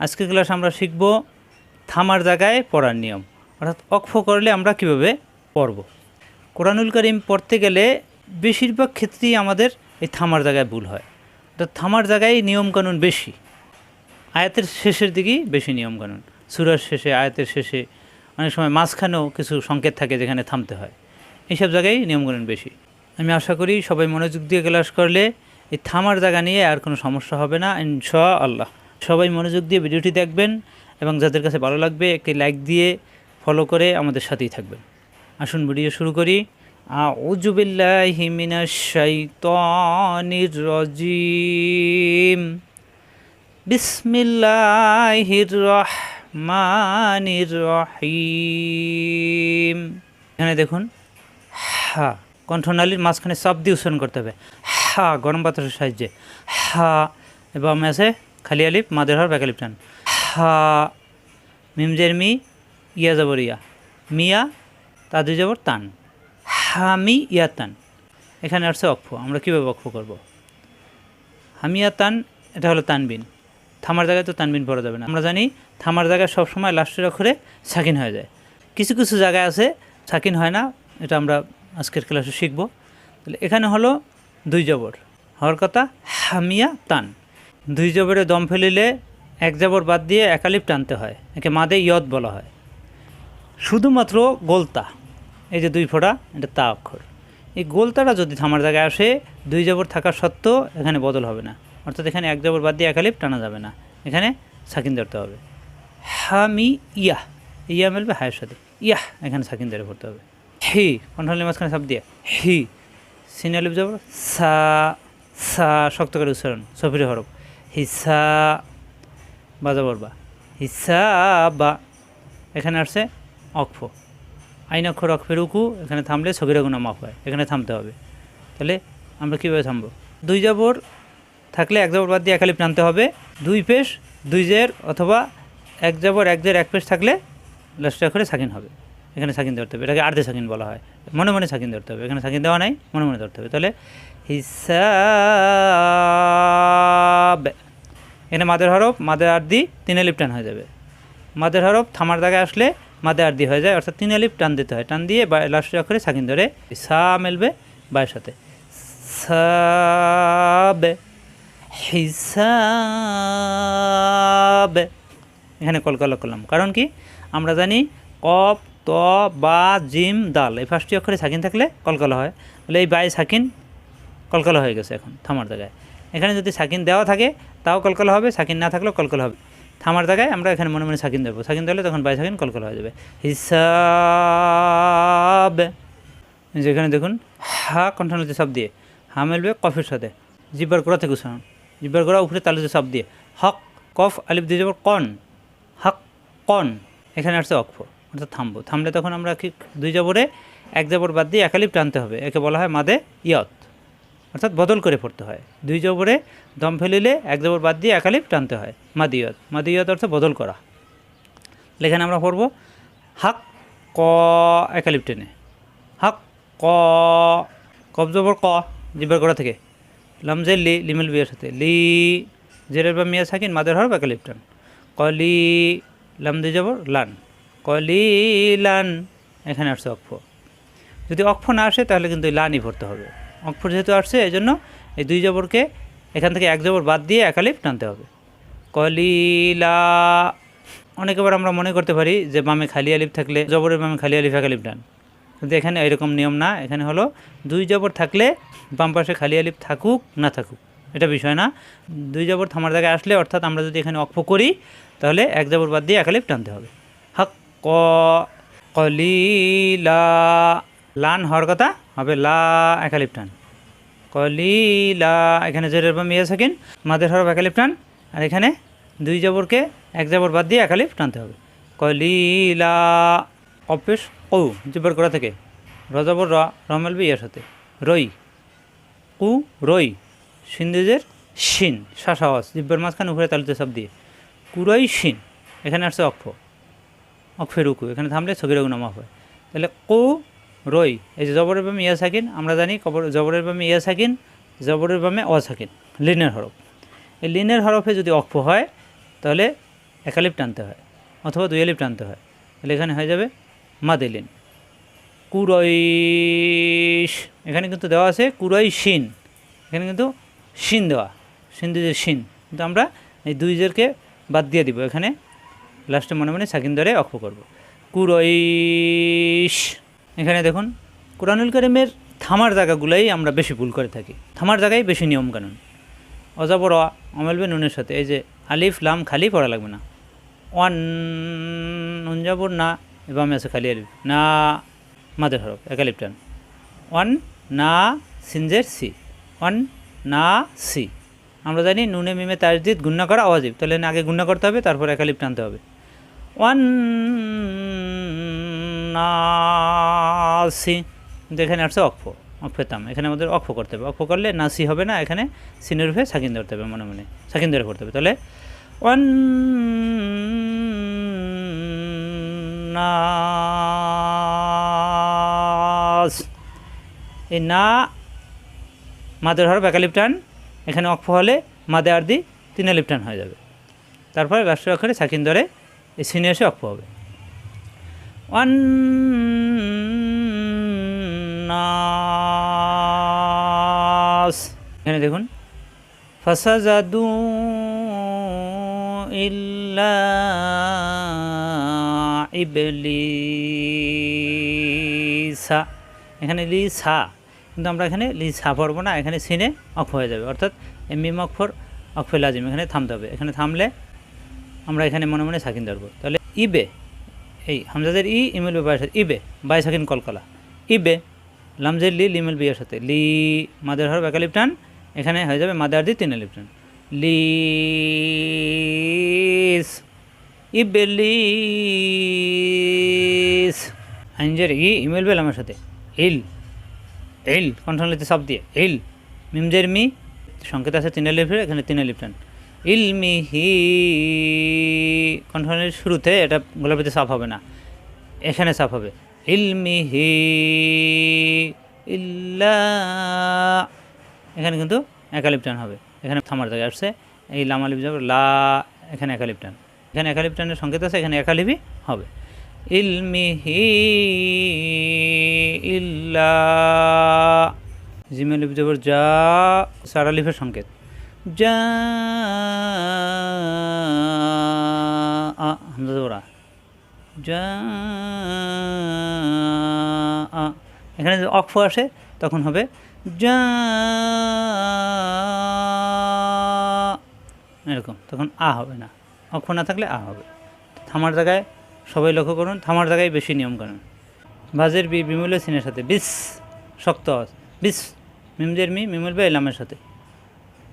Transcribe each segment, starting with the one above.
আজকের ক্লাস আমরা শিখব থামার জায়গায় পড়ার নিয়ম। অর্থাৎ অক্ষ করলে আমরা কীভাবে পড়ব? কোরআনুল করিম পড়তে গেলে বেশিরভাগ ক্ষেত্রেই আমাদের এই থামার জায়গায় ভুল হয়। অর্থাৎ থামার জায়গায় নিয়মকানুন বেশি, আয়াতের শেষের দিকেই বেশি নিয়মকানুন। সুরার শেষে, আয়াতের শেষে অনেক সময় মাঝখানেও কিছু সংকেত থাকে যেখানে থামতে হয়। এইসব জায়গায় নিয়মকানুন বেশি। আমি আশা করি সবাই মনোযোগ দিয়ে ক্লাস করলে এই থামার জায়গা নিয়ে আর কোনো সমস্যা হবে না ইনশা আল্লাহ সবাই মনোযোগ দিয়ে ভিডিওটি দেখবেন এবং যাদের কাছে ভালো লাগবে, একটি লাইক দিয়ে ফলো করে আমাদের সাথেই থাকবেন। আসুন ভিডিও শুরু করি। এখানে দেখুন, হা, কণ্ঠনালীর মাঝখানে সব দিয়ে উচ্চারণ করতে হবে। হা, গরম বাতাসের সাহায্যে। হা, এবং আছে খালি আলিফ মাদের হর ব্যাকালিপ টান হা, মিমজের মি, ইয়া যাবর ইয়া। মিয়া তাদু যাবর তান। হামি ইয়া তান। এখানে আসছে অক্ষ আমরা কীভাবে অক্ষ করব? হামিয়া তান, এটা হলো তানবিন। থামার জায়গায় তো তানবিন পড়া যাবে না। আমরা জানি থামার জায়গায় সবসময় লাস্টের অক্ষরে সাকিন হয়ে যায়। কিছু কিছু জায়গায় আছে, সাকিন হয় না, এটা আমরা আজকের ক্লাসে শিখব। তাহলে এখানে হলো দুই জবর। হওয়ার কথা হামিয়া তান। দুই জবরে দম ফেলিলে এক জবর বাদ দিয়ে একালিপ টানতে হয়, একে মাদে ইয়দ বলা হয়। শুধুমাত্র গোলতা, এই যে দুই ফোঁটা এটা তা অক্ষর। এই গোলতাটা যদি থামার জায়গায় আসে, দুই জবর থাকা সত্ত্বেও এখানে বদল হবে না। অর্থাৎ এখানে এক জবর বাদ দিয়ে একালিপ টানা যাবে না। এখানে সাকিন ধরতে হবে। হামি ইয়া ইয়া মেলবে হায়ের সাথে। ইয়া এখানে সাকিন ধরে পড়তে হবে। হি, কণ্ঠলের মাঝখানে সব দিয়ে। হি, সিনালিপ যাব সা সা, শক্ত করে উচ্চারণ, সফিরে হরফ। হিসা বাজাবর বা। হিসা, বা। এখানে আসছে অক্ষ আইন অক্ষর অক্ষের উকু, এখানে থামলে সগিরা গুণা মাফ হয়। এখানে থামতে হবে। তাহলে আমরা কীভাবে থামবো? দুই জাবর থাকলে এক জাবর বাদ দিয়ে একালিপ টানতে হবে। দুই পেশ, দুই জের, অথবা এক জাবর, এক জের, এক পেশ থাকলে লাস্টে অক্ষরে সাকিন হবে। এখানে সাকিন ধরতে হবে। এটাকে আর্ধে সাকিন বলা হয়। মনে মনে সাকিন ধরতে হবে। এখানে সাকিন দেওয়া নাই, মনে মনে ধরতে হবে। তাহলে হিসাব। এখানে মাদের হরফ, মাদের আর্দি তিন আলিপ টান হয়ে যাবে। মাদের হরফ থামার জায়গায় আসলে মাদে আর্দি হয়ে যায়, অর্থাৎ তিন আলিপ টান দিতে হয়। টান দিয়ে লাস্টের অক্ষরে সাকিন ধরে সা মেলবে বায়ের সাথে। সাবে, হিসাব। এখানে কলকলা করলাম। কারণ কি? আমরা জানি কপ ত, বা, জিম, দাল। এই ফার্স্টটি অক্ষরে সাকিন থাকলে কলকলা হয়। বলে এই বাই সাকিন কলকলা হয়ে গেছে এখন, থামার জায়গায়। এখানে যদি সাকিন দেওয়া থাকে, তাও কলকলা হবে, সাকিন না থাকলেও কলকলা হবে। থামার জায়গায় আমরা এখানে মনে মনে সাকিন দেবো সাকিন দিলে তখন বাই সাকিন কলকলা হয়ে যাবে। হিসাব। যেখানে দেখুন, হা কণ্ঠনতি সব দিয়ে। হা মেলবে কফের সাথে। জিব্বার গোড়া থেকে উচ্চারণ। জিব্বার গোড়া উপরে তালুতে সব দিয়ে। হক, কফ, আলিফ দিয়ে যাব কন। হক, কন। এখানে আসছে অক্ষ, অর্থাৎ থামবো। থামলে তখন আমরা কি দুই জবরে এক জবর বাদ দিয়ে একালিপ টানতে হবে। একে বলা হয় মাদে ইয়ত। অর্থাৎ বদল করে পড়তে হয়। দুই জবরে দম ফেলিলে এক জবর বাদ দিয়ে একালিপ টানতে হয়, মাদিয়ত। মাদিয়ত অর্থ বদল করা। এখানে আমরা পড়ব, হাক, ক একালিপ টেনে। হাক, ক কব জবর ক, জিব্বার করা থেকে। লামজে লি, লিমেল বিয়ের সাথে। লি, জেরের বা মিয়া সাকিন, মাদের হর একালিপ টান। কলি লাম দিয়ে জবর, লান। কলি লান, এখানে আসছে অক্ষ। যদি অক্ষ না আসে তাহলে কিন্তু লানই ভরতে হবে। অক্ষ যেহেতু আসছে এই জন্য এই দুই জবরকে এখান থেকে এক জবর বাদ দিয়ে একালিপ টানতে হবে। কলিলা। অনেকবার আমরা মনে করতে পারি যে বামে খালি আলিফ থাকলে জবরের বামে খালি আলিফ একালিপ টান। কিন্তু এখানে এরকম নিয়ম না, এখানে হলো দুই জবর থাকলে বাম পাশে খালি আলিফ থাকুক না থাকুক, এটা বিষয় না। দুই জবর থামার জায়গায় আসলে অর্থাৎ আমরা যদি এখানে অক্ষ করি, তাহলে এক জবর বাদ দিয়ে একালিফ টানতে হবে। হক কলিলা। লান হওয়ার কথা হবে লা একালিপ টান কলিলা এখানে জেরের বা মেয়ে থাকেন মাদের হরফ একালিপ টান আর এখানে দুই জবরকে এক জবর বাদ দিয়ে একালিপ টানতে হবে। কলিলা অপেশ ও জবর করা থেকে। রজবর র রমেল বি সাথে। রই, কু, রই, সিন্ধুজের শিন শাসাওয়াজ জিব্বের মাঝখানে উপরে তালুতে সব দিয়ে। কুরই শিন, এখানে আসছে অক্ষ। অক্ষের উকু এখানে থামলে ছবির গুণা হয়। তাহলে কু রই, এই যে জবরের বামে ইয়া সাকিন, আমরা জানি কবর, জবরের বামে ইয়া সাকিন, জবরের বামে অ সাকিন, লিনের হরফ। এই লিনের হরফে যদি অক্ষ হয়, তাহলে একালিপ টানতে হয়, অথবা দুই আলিপ টানতে হয়। তাহলে এখানে হয়ে যাবে মাদেলিন। কুরইশ, এখানে কিন্তু দেওয়া আছে কুরই শিন এখানে কিন্তু শিন দেওয়া, শিন দুজের শিন, কিন্তু আমরা এই দুই জেরকে বাদ দিয়ে দিব, এখানে লাস্টে মনে মনে সাকিন ধরে অক্ষ করব। কুরইশ। এখানে দেখুন, কোরআনুল করিমের থামার জায়গাগুলোই আমরা বেশি ভুল করে থাকি। থামার জায়গায় বেশি নিয়মকানুন। অজাবর অমেলবে নুনের সাথে, এই যে আলিফ, লাম, খালি পড়া লাগবে না। ওয়ান, নুন নুনজাবর না এবং আছে খালি আলিফ। না মাদের হরফ একালিপ টান। ওয়ান, না, সিনজের সি। ওয়ান, না, সি। আমরা জানি নুনে, মিমে, তাজদিদ গুন্না করা অজিব। তাহলে আগে গুন্না করতে হবে, তারপর একালিপ টানতে হবে। ওয়ান নাসি কিন্তু এখানে আসছে অক্ষ অক্ষেতাম এখানে আমাদের অক্ষ করতে হবে। অক্ষ করলে নাসি হবে না, এখানে সিনের রূপে সাকিন ধরতে হবে, মনে মনে। সাকিন ধরে করতে হবে। তাহলে ওয়ান নাস এই না মাদের হরফ একালিপ টান এখানে অক্ষ হলে মাদে আর দি আলিপ টান হয়ে যাবে। তারপরে রাষ্ট্র অক্ষরে সাকিন ধরে এই সিনে এসে অক্ষ হবে। ওয়ান্নাস এখানে দেখুন। ফাসাজাদু ইল্লা ইবলিসা। এখানে লিসা, কিন্তু আমরা এখানে লিসা পড়ব না, এখানে সিনে অক্ষ হয়ে যাবে। অর্থাৎ এমিম অক্ষর অক্ষর লাজিম, এখানে থামতে হবে। এখানে থামলে আমরা এখানে মনে মনে সাকিন ধরবো। তাহলে ইবে, এই হামজাদের ই ইমেল সাথে ইবে, বাই সাকিন কলকলা। ইবে লামজের লি লিমেল বিয়ের সাথে। লি, মাদার হর একালিপ টান এখানে হয়ে যাবে মাদার দি তিন আলিপ টান লিস, ইবেলিস। আইনজের ই, ইমেল বেল আমার সাথে। ইল ইল কন্ট্রোলিতে সব দিয়ে। ইল মিমজের মি, সংকেত আছে তিন আলিফের এখানে তিন আলিপ টান ইলমিহি কণ্ঠনের শুরুতে এটা গোলাপিতে সাফ হবে না। এখানে সাফ হবে। ইলমিহি ইল্লা। এখানে কিন্তু একালিপ টান হবে। এখানে থামার জায়গায় আসছে। এই লামালিপ যাবে লা, এখানে একালিপ টান এখানে একালিপ টানের সংকেত আছে, এখানে একালিপই হবে। ইলমিহি ইল্লা। জিমেলিপ যাবার যা সারালিফের সংকেত। যা, আ, হামজা জবরা এখানে যদি অক্ষ আসে তখন হবে এরকম তখন আ হবে না অক্ষ না থাকলে আ হবে থামার জায়গায় সবাই লক্ষ্য করুন থামার জায়গায় বেশি নিয়ম কানুন ভাজের বি বিমুলের সিনের সাথে বিস শক্ত আওয়াজ বিস মিমজের মি মিমুল বে লামের সাথে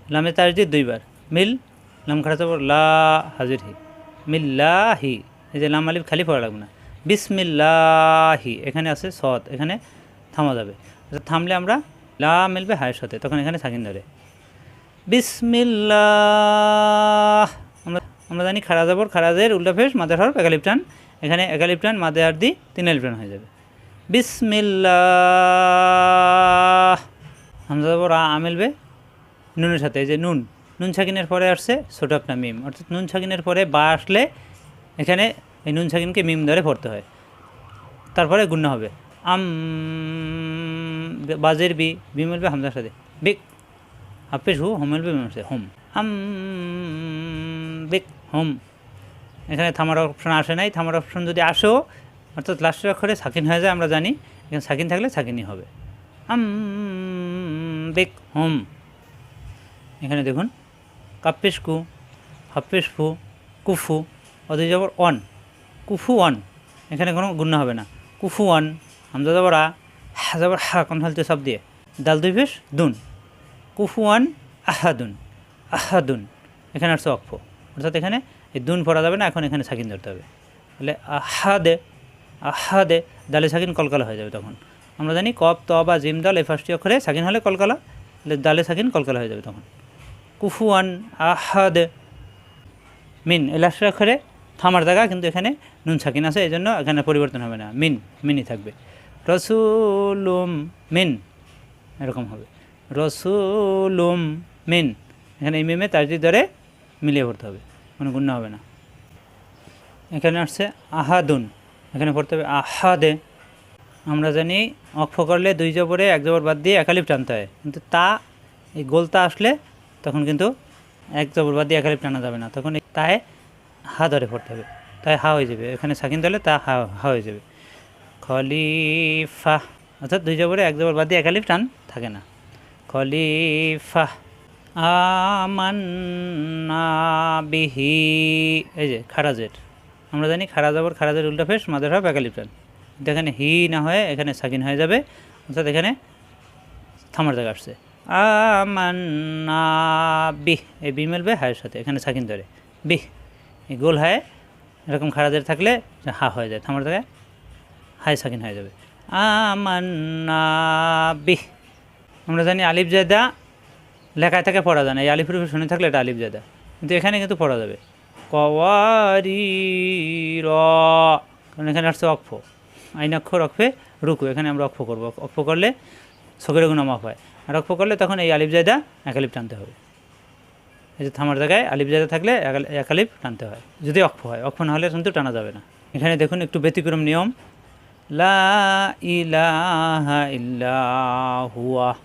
লামে তাজদিদ দুইবার মিল লাম খাড়া লা হাজির হি মিল্লাহি এই যে লাম আলিফ খালি পড়া লাগবে না। বিসমিল্লাহি এখানে আছে সৎ এখানে থামা যাবে। আচ্ছা, থামলে আমরা লা মিলবে হায়ের সাথে তখন এখানে সাকিন ধরে। বিসমিল্লাহ আমরা আমরা জানি খাড়া যাবর খাড়াজের উল্টা ফেস মাদার হরফ একালিপ টান এখানে একালিপ টান মাদে আর দি তিন আলিপ টান হয়ে যাবে। বিসমিল্লাহ হামজা যাবর আ মিলবে নুনের সাথে এই যে নুন। নুন ছাকিনের পরে আসছে ছোট একটা মিম অর্থাৎ নুন ছাকিনের পরে বা আসলে এখানে এই নুন সাকিনকে মিম ধরে পড়তে হয়। তারপরে গুণ্য হবে। আম বাজের বি বি মিলবে হামজার সাথে। বিক। হাফেজ হু, হোম মিলবে হোম। আম বিক, হোম। এখানে থামার অপশন আসে নাই। থামার অপশন যদি আসেও অর্থাৎ লাস্টের অক্ষরে সাকিন হয়ে যায়, আমরা জানি। এখানে সাকিন থাকলে সাকিনই হবে। আম বিক, হোম। এখানে দেখুন। কাপ্পেশ কু ফু, কুফু। অধি যাবর ওয়ান, কুফু ওয়ান, এখানে কোনো গুণ্য হবে না। কুফু ওয়ান, হামজা যাবর আ, হা যাবর হা কোন হালতে সব দিয়ে। দাল দুই ফেস দুন। কুফু ওয়ান আহাদুন আহাদুন এখানে আসছে অক্ষ অর্থাৎ এখানে এই দুন পড়া যাবে না, এখন এখানে সাকিন ধরতে হবে। তাহলে আহাদে আহাদে দালে সাকিন কলকালা হয়ে যাবে তখন। আমরা জানি কপ ত, বা, জিম, দাল এই ফার্স্টটি অক্ষরে সাকিন হলে কলকালা দালে সাকিন কলকালা হয়ে যাবে তখন। কুফু কুফুয়ান আহাদ মিন, এই লাস্টের অক্ষরে থামার জায়গা, কিন্তু এখানে নুন সাকিন আছে এই জন্য এখানে পরিবর্তন হবে না। মিন, মিনই থাকবে। রসুলুম মিন, এরকম হবে। রসুলুম মিন, এখানে এই মিমে তাজদি ধরে মিলিয়ে পড়তে হবে, কোনো গুণ্য হবে না। এখানে আসছে আহাদুন, এখানে পড়তে হবে আহাদে। আমরা জানি অক্ষ করলে দুই জবরে এক জবর বাদ দিয়ে একালিপ টানতে হয়, কিন্তু তা, এই গোলতা আসলে তখন কিন্তু এক জবর বাদ দিয়ে একালিপ টানা যাবে না। তখন তায় হা ধরে পড়তে হবে। তাই হা হয়ে যাবে। এখানে সাকিন দিলে তা হা হা হয়ে যাবে। খলিফা অর্থাৎ দুই জবরে এক জবর বাদ দিয়ে একালিপ টান থাকে না। খলিফা বিহি। এই যে খারাজের আমরা জানি খারা জবর খারাজের উল্টা ফেস মাদের হবে একালিপ টান। এখানে হি না হয়ে এখানে সাকিন হয়ে যাবে। অর্থাৎ এখানে থামার জায়গা আসছে। বিহ, এই বি মেলবে হায়ের সাথে, এখানে সাকিন ধরে। বিহ। গোল হায় এরকম খারাজের থাকলে হা হয়ে যায়, থামার জায়গায় হাই সাকিন হয়ে যাবে। বিহ আমরা জানি আলিফ জায়দা লেখায় থেকে পড়া যায় না এই আলিফের উপর শুনে থাকলে এটা আলিফ জায়দা। কিন্তু এখানে কিন্তু পড়া যাবে। কওয়ারি র কারণ এখানে আসছে অক্ষ। আইনাক্ষর অক্ষে রুকু। এখানে আমরা অক্ষ করব। অক্ষ করলে শখের গুণ মাপ হয়। আর অক্ষ করলে তখন এই আলিফ জায়দা একালিপ টানতে হবে। এই যে থামার জায়গায় আলিফ জায়দা থাকলে একাল- একালিপ টানতে হয়। যদি অক্ষ হয়, অক্ষ না হলে কিন্তু টানা যাবে না। এখানে দেখুন একটু ব্যতিক্রম নিয়ম। লা ইলাহা ইল্লা হুয়া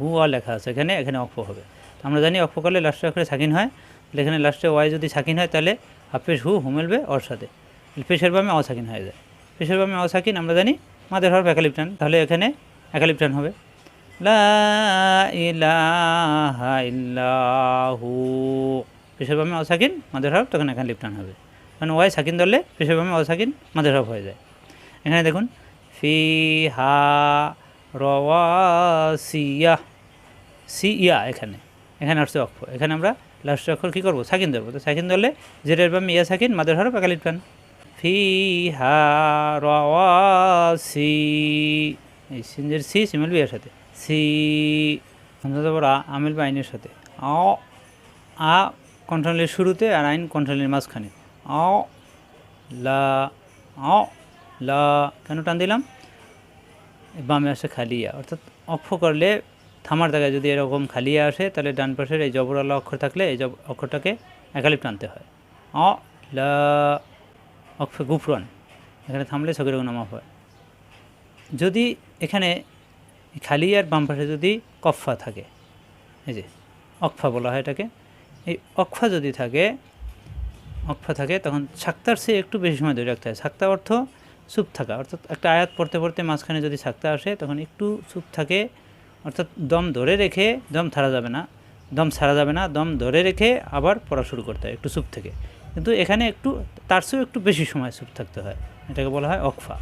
হুয়া লেখা আছে এখানে এখানে অক্ষ হবে। আমরা জানি অক্ষ করলে লাস্টে অক্ষরে সাকিন হয়। তাহলে এখানে লাস্টে ওয়াই যদি সাকিন হয়, তাহলে হাফেজ হু হুমেলবে ওর সাথে। পেশের বামে অসাকিন হয়ে যায়। পেশের বামে অসাকিন আমরা জানি মাদের হওয়ার একালিপটান তাহলে এখানে একালিপটান হবে। লা ইলাহা ইল্লাহু। পেশের বামে অসাকিন, মাদের হওয়ার তখন এখানে লিপটান হবে। কারণ ওয়াই সাকিন ধরলে পেশের বামে অসাকিন, মাদের হওয়া হয়ে যায়। এখানে দেখুন ফি হা রওয়াসিয়া। সি ইয়া এখানে। এখানে আসছে অক্ষ এখানে আমরা লাস্ট অক্ষর কী করব? সাকিন ধরবো। তো সাকিন ধরলে জেরের বাম ইয়া সাকিন, মাদের হরফ একা টান ফি হা রওয়াসি। এই সিনজের সি সিমেল বিয়ার সাথে। সি হামজা জবর আমিল বা আইনের সাথে। আ আ কন্ট্রোলের শুরুতে আর আইন কন্ট্রোলের মাঝখানে। আ লা আ লা, কেন টান দিলাম? বামে আসে খালিয়া। অর্থাৎ অক্ষ করলে থামার জায়গায় যদি এরকম খালিয়া আসে, তাহলে ডান পাশের এই জবরওয়ালা অক্ষর থাকলে এই জব, অক্ষরটাকে একালিপ টানতে হয়। অ, লা, অক্ষ গুফরন এখানে থামলে সগের নামাফ হয়। যদি এখানে খালিয়ার বাম পাশে যদি কফা থাকে, এই যে অক্ষা বলা হয় এটাকে, এই অক্ষা যদি থাকে অক্ষা থাকে, তখন সাক্তার সে একটু বেশি সময় ধরে রাখতে হয়। সাক্তা অর্থ চুপ থাকা, অর্থাৎ একটা আয়াত পড়তে পড়তে মাঝখানে যদি সাক্তা আসে, তখন একটু চুপ থাকে, অর্থাৎ দম ধরে রেখে, দম ছাড়া যাবে না, দম ছাড়া যাবে না, দম ধরে রেখে আবার পড়া শুরু করতে হয়, একটু চুপ থেকে। কিন্তু এখানে একটু, তার চেয়েও একটু বেশি সময় চুপ থাকতে হয়, এটাকে বলা হয় অকফা।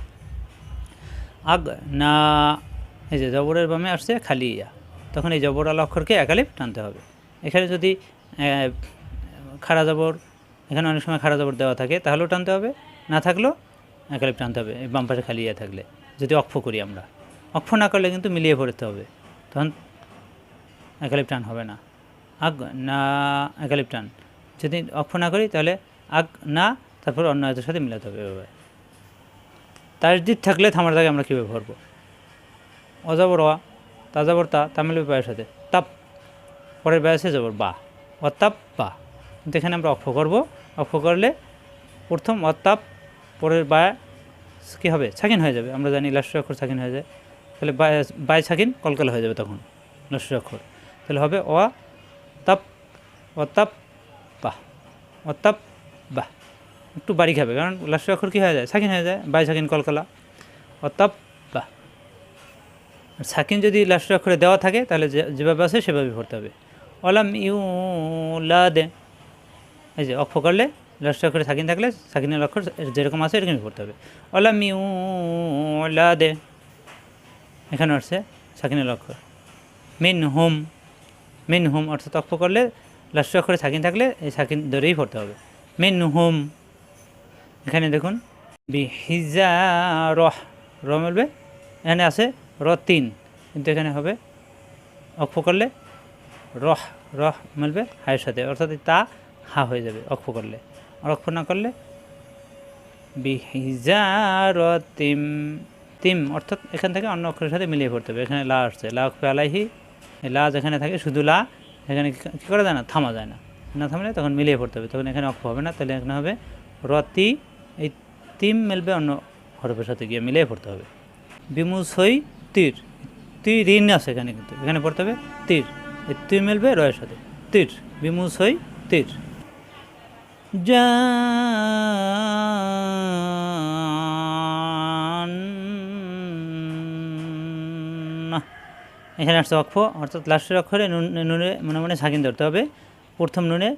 আগ না এই যে জবরের বামে আসছে খালি ইয়া। তখন এই জবরাল অক্ষরকে একালিপ টানতে হবে। এখানে যদি খাড়া জবর, এখানে অনেক সময় খাড়া জবর দেওয়া থাকে, তাহলেও টানতে হবে। না থাকলেও একালিপ টানতে হবে, এই বাম পাশে খালি ইয়া থাকলে। যদি অক্ষ করি আমরা। অক্ষ না করলে কিন্তু মিলিয়ে পড়তে হবে। তখন একালিপ টান হবে না। আগ না, একালিপ টান। যদি অক্ষ না করি তাহলে আগ না, তারপর অন্য হাতের সাথে মিলাতে হবে এভাবে। তাজদিদ থাকলে থামার জায়গায় আমরা কীভাবে ভরবো? অজাবর অ তাজাবর তা তামিল ব্যয়ের সাথে। তাপ, পরের ব্যয় যাবর বা। অতাপ বা। কিন্তু এখানে আমরা অক্ষ করব। অক্ষ করলে প্রথম অতাপ পরের বায় কী হবে? ছাকিন হয়ে যাবে। আমরা জানি লাস্ট অক্ষর ছাকিন হয়ে যায়। তাহলে বায় বায় ছাকিন কলকাল হয়ে যাবে তখন লাস্ট অক্ষর। তাহলে হবে অ, তাপ অতাপ বা। অতাপ বাহ একটু বাড়ি খাবে কারণ লাস্ট অক্ষর কী হয়ে যায়? সাকিন হয়ে যায়। বাই ছাকিন কলকালা। আর সাকিন যদি লাস্ট অক্ষরে দেওয়া থাকে, তাহলে যেভাবে আছে সেভাবে পড়তে হবে। অলাম ইউ লা দে এই যে অক্ষ করলে লাস্ট অক্ষরে সাকিন থাকলে, সাকিনের অক্ষর যেরকম আছে এরকমই পড়তে হবে। অলাম ইউ লা দে এখানে আসছে, সাকিনের অক্ষর। মিন হোম মিন হোম অর্থাৎ অক্ষ করলে লাস্ট অক্ষরে সাকিন থাকলে, এই সাকিন ধরেই পড়তে হবে। মিন হোম এখানে দেখুন বিহিজা রহ র মিলবে এখানে আছে র তিন। কিন্তু এখানে হবে অক্ষ করলে রহ রহ মিলবে হায়ের সাথে। অর্থাৎ তা হা হয়ে যাবে অক্ষ করলে। আর অক্ষ না করলে বিহিজা র তিম অর্থাৎ এখান থেকে অন্য অক্ষরের সাথে মিলিয়ে পড়তে হবে। এখানে লা আসছে। লা অক্ষ আলাইহি লা যেখানে থাকে শুধু লা, এখানে কী করা যায় না? থামা যায় না। না থামলে তখন মিলিয়ে পড়তে হবে। তখন এখানে অক্ষ হবে না। তাহলে এখানে হবে রতি এই তিম মিলবে অন্য হরফের সাথে গিয়ে মিলিয়ে পড়তে হবে। বিমুসই তীর। তুই ঋণ আছে এখানে কিন্তু। এখানে পড়তে হবে তীর। এই তুই মিলবে রয়ের সাথে। তীর বিমুসই তীর। জান্নাহ। এখানে আসছে অক্ষ অর্থাৎ লাস্টের অক্ষরে নুনে মনে মনে সাকিন ধরতে হবে। প্রথম নুনে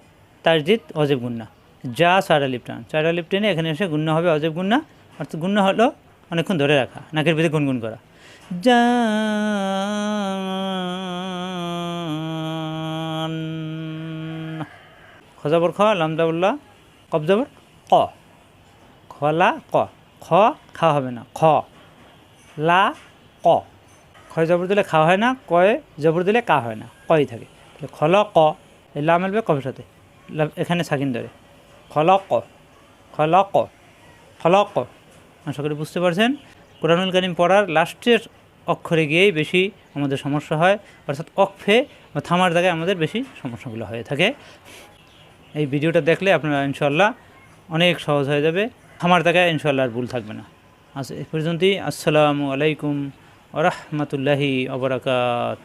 তারজিত অজেব গুন্না। যা চারা লিপটান। চারা লিপটেনে এখানে এসে গুন্না হবে অজেব গুন্না। অর্থাৎ গুন্না হলো অনেকক্ষণ ধরে রাখা, নাকের ভিতরে গুনগুন করা। যা খজাবর খ লামদাবুল্লাহ কবজাবর ক। খলা ক, খ খাওয়া হবে না, খ। লা ক। খয় জবর দিলে খাওয়া হয় না কয়ে জবর দিলে কা হয় না, কই থাকে। খল ক, এই লা মেলবে কবের সাথে। লা- এখানে সাকিন ধরে। খল ক খল ক খল ক। আশা করি বুঝতে পারছেন। কোরআনুল কালিম পড়ার লাস্টের অক্ষরে গিয়েই বেশি আমাদের সমস্যা হয়, অর্থাৎ অক্ষে বা থামার জায়গায় আমাদের বেশি সমস্যাগুলো হয়ে থাকে। এই ভিডিওটা দেখলে আপনারা ইনশাল্লাহ অনেক সহজ হয়ে যাবে। থামার জায়গায় ইনশাল্লাহ আর ভুল থাকবে না। আচ্ছা এ পর্যন্তই। আসসালামু আলাইকুম ওরহমতুল্লাহি অবরাকাত